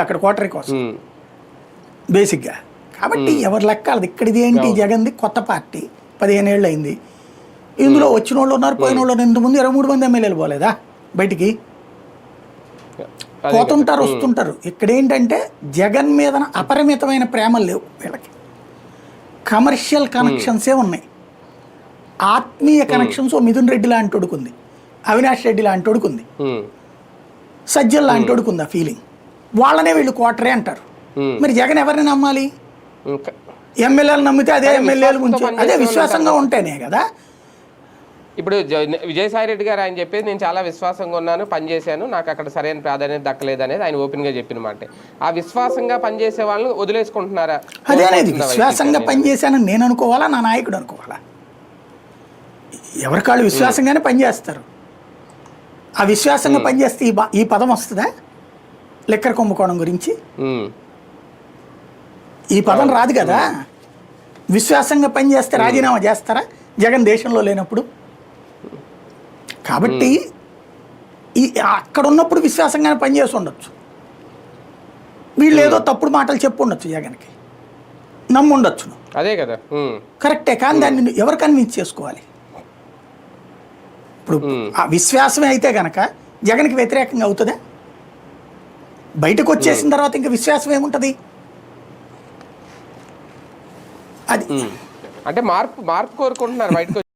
అక్కడ కోటరీ కోసం. బేసిక్గా కాబట్టి ఎవరి లెక్క అది ఇక్కడిది ఏంటి? జగన్ది కొత్త పార్టీ. పదిహేను ఏళ్ళు అయింది. ఇందులో వచ్చిన వాళ్ళు ఉన్నారు పోయిన వాళ్ళు ఉన్నారు. ఇంతకుముందు ఇరవై మూడు మంది ఎమ్మెల్యేలు పోలేదా బయటికి? పోతుంటారు వస్తుంటారు. ఇక్కడ ఏంటంటే జగన్ మీద అపరిమితమైన ప్రేమలు లేవు వీళ్ళకి. కమర్షియల్ కనెక్షన్సే ఉన్నాయి. ఆత్మీయ కనెక్షన్స్ ఓ మిథున్ రెడ్డి లాంటి అవినాష్ రెడ్డి లాంటి సజ్జల్ లాంటి ఆ ఫీలింగ్ వాళ్ళనే వీళ్ళు క్వార్టరే అంటారు. మరి జగన్ ఎవరిని నమ్మాలి? ఎమ్మెల్యేలు నమ్మితే అదే ఎమ్మెల్యేలు ముంచే అదే విశ్వాసంగా ఉంటేనే కదా. ఇప్పుడు విజయసాయి రెడ్డి గారు ఆయన చెప్పేది నేను చాలా విశ్వాసంగా ఉన్నాను పనిచేశాను నాకు అక్కడ సరైన ప్రాధాన్యత దక్కలేదు అనేది ఆయన ఓపెన్గా చెప్పిన మాట. ఆ విశ్వాసంగా పనిచేసే వాళ్ళని వదిలేసుకుంటున్నారా? అదే అనేది కోరుకుంటున్నా విశ్వాసంగా పనిచేశానని నేను అనుకోవాలా? నా నాయకుడు అనుకోవాలా? ఎవరికాళ్ళు విశ్వాసంగానే పనిచేస్తారు. ఆ విశ్వాసంగా పనిచేస్తే ఈ పదం వస్తుందా? లెక్కర కుంభకోణం గురించి. ఈ పదం రాదు కదా? విశ్వాసంగా పనిచేస్తే రాజీనామా చేస్తారా? జగన్ దేశంలో లేనప్పుడు. కాబట్టి ఈ అక్కడ ఉన్నప్పుడు విశ్వాసంగానే పనిచేసి ఉండొచ్చు. వీళ్ళు ఏదో తప్పుడు మాటలు చెప్పు ఉండొచ్చు జగన్కి. నమ్ముండొచ్చును అదే కదా. కరెక్టే కానీ దాన్ని ఎవరు కన్విన్స్ చేసుకోవాలి? ఇప్పుడు ఆ విశ్వాసమే అయితే గనక జగన్కి వ్యతిరేకంగా అవుతుందా? బయటకు వచ్చేసిన తర్వాత ఇంకా విశ్వాసం ఏముంటుంది? అది. అంటే మార్పు మార్పు కోరుకుంటున్నారు బయటకు